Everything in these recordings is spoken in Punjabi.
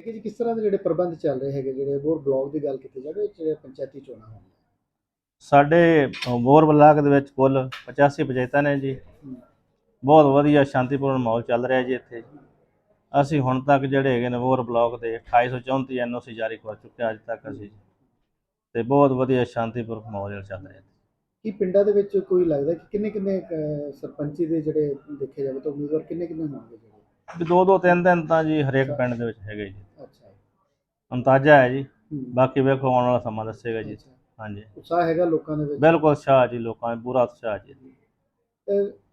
ਕਿ ਜੀ ਕਿਸ ਤਰ੍ਹਾਂ ਦੇ ਜਿਹੜੇ ਪ੍ਰਬੰਧ ਚੱਲ ਰਹੇ ਹੈਗੇ ਜਿਹੜੇ ਬੋਰ ਬਲਾਕ ਦੀ ਗੱਲ ਕੀਤੀ ਜਾਵੇ ਜਿਹੜੇ ਪੰਚਾਇਤੀ ਚੋਣਾਂ ਹੋਣੀਆਂ ਸਾਡੇ ਬੋਰ ਬਲਾਕ ਦੇ ਵਿੱਚ ਕੁੱਲ 85 ਪੰਚਾਇਤਾਂ ਨੇ ਜੀ। ਬਹੁਤ ਵਧੀਆ ਸ਼ਾਂਤੀਪੂਰਨ ਮਾਹੌਲ ਚੱਲ ਰਿਹਾ ਜੀ ਇੱਥੇ। ਅਸੀਂ ਹੁਣ ਤੱਕ ਜਿਹੜੇ ਹੈਗੇ ਨੇ ਬੋਰ ਬਲਾਕ ਦੇ 2834 ਐਨਓਸੀ ਜਾਰੀ ਕਰ ਚੁੱਕੇ ਅੱਜ ਤੱਕ ਅਸੀਂ। ਤੇ ਬਹੁਤ ਵਧੀਆ ਸ਼ਾਂਤੀਪੂਰਨ ਮਾਹੌਲ ਚੱਲ ਰਿਹਾ। ਕੀ ਪਿੰਡਾਂ ਦੇ ਵਿੱਚ ਕੋਈ ਲੱਗਦਾ ਕਿ ਕਿੰਨੇ ਕਿੰਨੇ ਸਰਪੰਚੀ ਦੇ ਜਿਹੜੇ ਦੇਖੇ ਜਾਵੇ ਤਾਂ ਉਮੀਦਵਾਰ ਕਿੰਨੇ ਕਿੰਨੇ ਹੋਣਗੇ ਵੀ ਦੋ ਦੋ ਤਿੰਨ ਦਿਨ ਤਾਂ ਜੀ ਹਰੇਕ ਪਿੰਡ ਦੇ ਵਿੱਚ ਹੈਗੇ ਜੀ। ਅੱਛਾ। ਅੰਦਾਜ਼ਾ ਹੈ ਜੀ। ਹੂੰ। ਬਾਕੀ ਵੇਖੋ ਆਉਣ ਵਾਲਾ ਸਮਾਂ ਦੱਸੇਗਾ ਜੀ। ਅੱਛਾ। ਹਾਂਜੀ। ਉਤਸ਼ਾਹ ਹੈਗਾ ਲੋਕਾਂ ਦੇ ਵਿੱਚ? ਬਿਲਕੁਲ ਉਤਸ਼ਾਹ ਜੀ ਲੋਕਾਂ ਦਾ ਪੂਰਾ ਉਤਸ਼ਾਹ ਜੀ।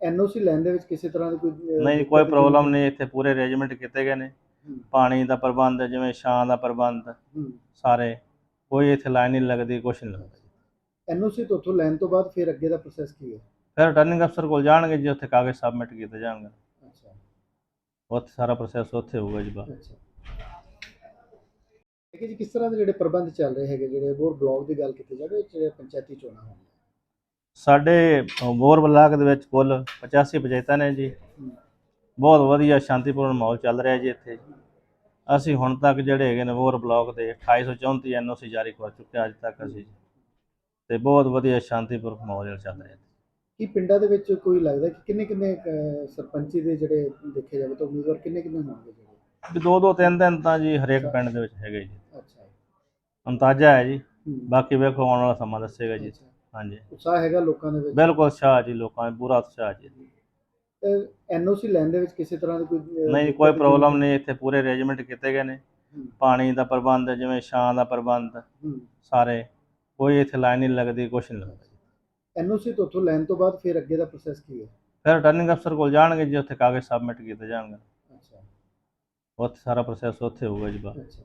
ਐਨਓਸੀ ਲੈਣ ਦੇ ਵਿੱਚ ਕਿਸੇ ਤਰ੍ਹਾਂ ਦੀ ਕੋਈ ਅਹ, ਨਹੀਂ ਕੋਈ ਪ੍ਰੋਬਲਮ ਨਹੀਂ ਇੱਥੇ ਪੂਰੇ ਅਰੇਂਜਮੈਂਟ ਕੀਤੇ ਗਏ ਨੇ। ਹੂੰ, ਪਾਣੀ ਦਾ ਪ੍ਰਬੰਧ ਜਿਵੇਂ ਛਾਂ ਦਾ ਪ੍ਰਬੰਧ ਹੂੰ। ਸਾਰੇ। ਕੋਈ ਇੱਥੇ ਲਾਈਨ ਨਹੀਂ ਲੱਗਦੀ ਕੁਛ ਨਹੀਂ ਲੱਗਦਾ। ਐਨਓਸੀ ਤੋਂ ਉੱਥੋਂ ਲੈਣ ਤੋਂ ਬਾਅਦ ਫਿਰ ਅੱਗੇ ਦਾ ਪ੍ਰੋਸੈਸ ਕੀ ਹੈ? ਫਿਰ ਰਿਟਰਨਿੰਗ ਅਫਸਰ ਕੋਲ ਜਾਣਗੇ ਜੀ ਉੱਥੇ ਕਾਗਜ਼ ਸਬਮਿਟ ਕੀਤੇ ਜਾਣਗੇ। ਉੱਥੇ ਸਾਰਾ ਪ੍ਰੋਸੈਸ ਉੱਥੇ ਹੋਊਗਾ ਜੀ ਬਾਅਦ ਅੱਛਾ। ਕਿ ਜੀ ਕਿਸ ਤਰ੍ਹਾਂ ਦੇ ਜਿਹੜੇ ਪ੍ਰਬੰਧ ਚੱਲ ਰਹੇ ਹੈਗੇ ਜਿਹੜੇ ਬੋਰ ਬਲਾਕ ਦੀ ਗੱਲ ਕੀਤੀ ਜਾਵੇ ਜਿਹੜੇ ਪੰਚਾਇਤੀ ਚੋਣਾਂ ਹੋਣੀਆਂ ਸਾਡੇ ਬੋਰ ਬਲਾਕ ਦੇ ਵਿੱਚ ਕੁੱਲ 85 ਪੰਚਾਇਤਾਂ ਨੇ ਜੀ। ਬਹੁਤ ਵਧੀਆ ਸ਼ਾਂਤੀਪੂਰਨ ਮਾਹੌਲ ਚੱਲ ਰਿਹਾ ਜੀ ਇੱਥੇ। ਅਸੀਂ ਹੁਣ ਤੱਕ ਜਿਹੜੇ ਹੈਗੇ ਨੇ ਬੋਰ ਬਲਾਕ ਦੇ 2834 ਐਨਓਸੀ ਜਾਰੀ ਕਰ ਚੁੱਕੇ ਅੱਜ ਤੱਕ ਅਸੀਂ। ਤੇ ਬਹੁਤ ਵਧੀਆ ਸ਼ਾਂਤੀਪੂਰਨ ਮਾਹੌਲ ਚੱਲ ਰਿਹਾ ਕੀ ਪਿੰਡਾਂ ਦੇ ਵਿੱਚ ਕੋਈ ਲੱਗਦਾ ਕਿ ਕਿੰਨੇ ਕਿੰਨੇ ਅਹ, ਸਰਪੰਚੀ ਦੇ ਜਿਹੜੇ ਦੇਖੇ ਜਾਵੇ ਤਾਂ ਉਮੀਦਵਾਰ ਕਿੰਨੇ ਕਿੰਨੇ ਹੋਣਗੇ ਜਿਹੜੇ? ਵੀ ਦੋ ਦੋ ਤਿੰਨ ਦਿਨ ਤਾਂ ਜੀ ਹਰੇਕ ਪਿੰਡ ਦੇ ਵਿੱਚ ਹੈਗੇ ਜੀ। ਅੱਛਾ ਅੰਦਾਜ਼ਾ ਹੈ ਜੀ। ਬਾਕੀ ਵੇਖੋ ਆਉਣ ਵਾਲਾ ਸਮਾਂ ਦੱਸੇਗਾ ਜੀ। ਅੱਛਾ। ਹਾਂਜੀ। ਉਤਸ਼ਾਹ ਹੈਗਾ ਲੋਕਾਂ ਦੇ ਵਿੱਚ? ਬਿਲਕੁਲ ਉਤਸ਼ਾਹ ਜੀ ਲੋਕਾਂ ਦਾ ਪੂਰਾ ਉਤਸ਼ਾਹ ਜੀ। ਐਨਓਸੀ ਲੈਣ ਦੇ ਵਿੱਚ ਕਿਸੇ ਤਰ੍ਹਾਂ ਦੀ ਕੋਈ ਅਹ, ਨਹੀਂ ਕੋਈ ਪ੍ਰੋਬਲਮ ਨਹੀਂ ਇੱਥੇ ਪੂਰੇ ਅਰੇਂਜਮੈਂਟ ਕੀਤੇ ਗਏ ਨੇ। ਪਾਣੀ ਦਾ ਪ੍ਰਬੰਧ ਜਿਵੇਂ ਛਾਂ ਦਾ ਪ੍ਰਬੰਧ ਸਾਰੇ। ਕੋਈ ਇੱਥੇ ਲਾਈਨ ਨਹੀਂ ਲੱਗਦੀ ਕੁਛ ਨਹੀਂ ਲੱਗਦਾ। ਐਨਓਸੀ ਤੋਂ ਉੱਥੋਂ ਲੈਣ ਤੋਂ ਬਾਅਦ ਫਿਰ ਅੱਗੇ ਦਾ ਪ੍ਰੋਸੈਸ ਕੀ ਹੈ? ਫਿਰ ਰਿਟਰਨਿੰਗ ਅਫਸਰ ਕੋਲ ਜਾਣਗੇ ਜੀ ਉੱਥੇ ਕਾਗਜ਼ ਸਬਮਿਟ ਕੀਤੇ ਜਾਣਗੇ। ਅੱਛਾ। ਉੱਥੇ ਸਾਰਾ ਪ੍ਰੋਸੈਸ ਉੱਥੇ ਹੋਊਗਾ ਜੀ ਬਾਅਦ ਅੱਛਾ।